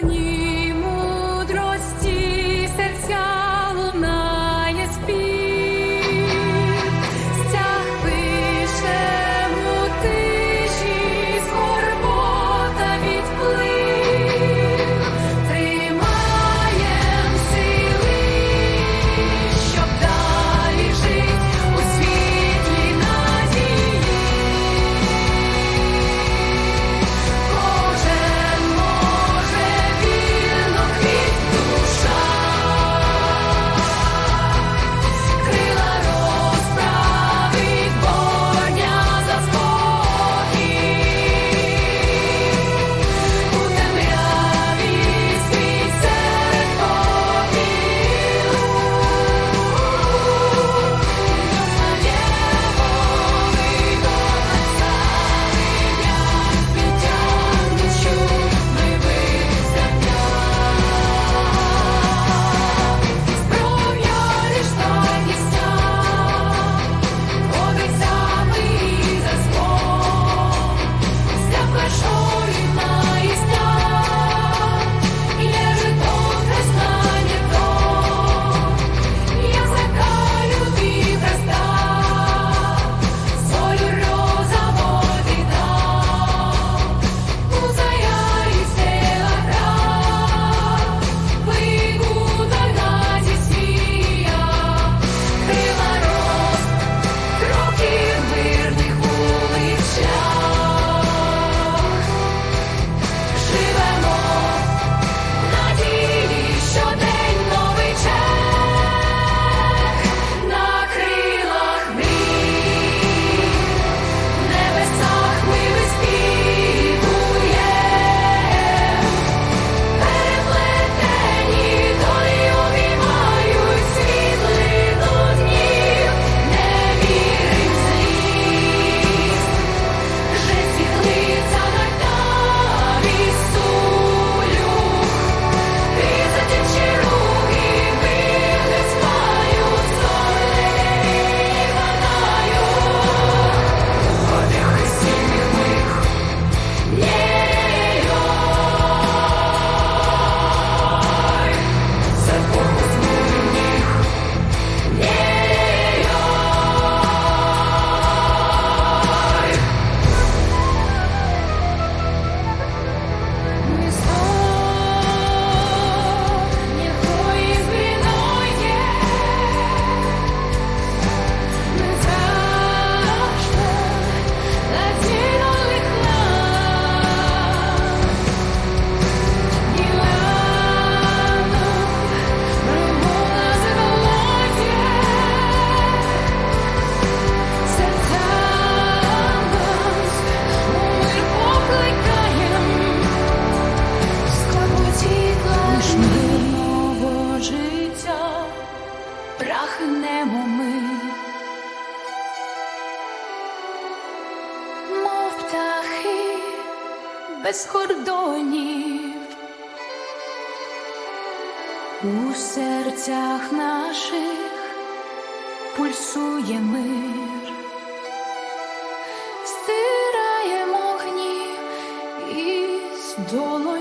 долоні. станемо ми, мов птахи без кордонів. У серцях наших пульсує мир, стираємо гнів і здолу.